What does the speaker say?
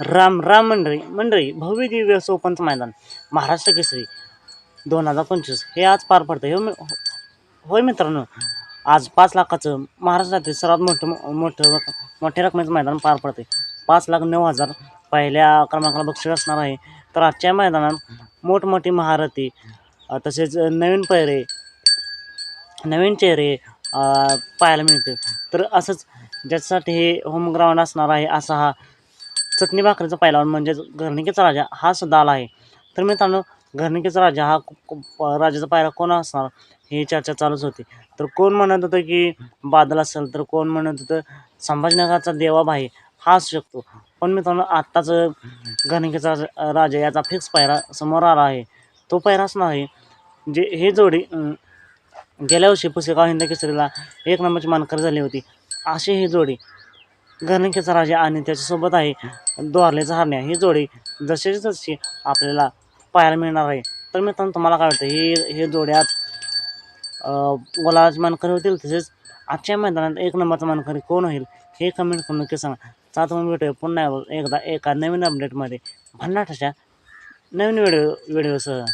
राम राम मंडळी. मंडळी भव्य दिव्य असं मैदान. महाराष्ट्र केसरी दोन हजार पंचवीस. हे आज पार पडतं हे हो, होय मित्रांनो आज पाच लाखाचं महाराष्ट्रातील सर्वात मोठं मोठं मोठ्या रकमेचं मैदान पार पडते पाच लाख नऊ हजार पहिल्या क्रमांकाला बक्षीस असणार आहे. तर आजच्या मैदानात मोठमोठी महारथी तसेच नवीन पैरे नवीन चेहरे पाहायला मिळते तर असंच ज्याच्यासाठी हे होम ग्राउंड असणार आहे असा हा चटणी भाकरीचा पहिला म्हणजेच घरणिकेचा राजा हा सुद्धा आला आहे. तर मित्रांनो घरणिकेचा राजा हा राजाचा पायरा कोण असणार ही चर्चा चालूच होती. तर कोण म्हणत होतं की बादल असेल तर कोण म्हणत होतं संभाजीनगरचा देवाभाई हा असू शकतो. पण मित्रांनो आत्ताच घरणिकेचा राजा- राजा याचा फिक्स पायरा समोर आला आहे. तो पायरा असणार आहे जे हे जोडी गेल्या वर्षी पुसेगाव हिंद केसरीला एक नंबरची मानकर झाली होती. अशी ही जोडी घरणिकेचा राजा आणि त्याच्यासोबत आहे द्वारलेचा हरण्या ही जोडी जशी जशी आपल्याला पाहायला मिळणार आहे. तर मित्रांनो तुम्हाला काय वाटतं? ही हे जोड्यात गोलाज मानकरी होतील तसेच आजच्या मैदानात एक नंबरचा मानकरी कोण होईल हे कमेंट करून नक्की सांगा. सात मग भेटूया पुन्हा एकदा एका नवीन अपडेटमध्ये भन्नाटाच्या नवीन व्हिडिओ व्हिडिओसह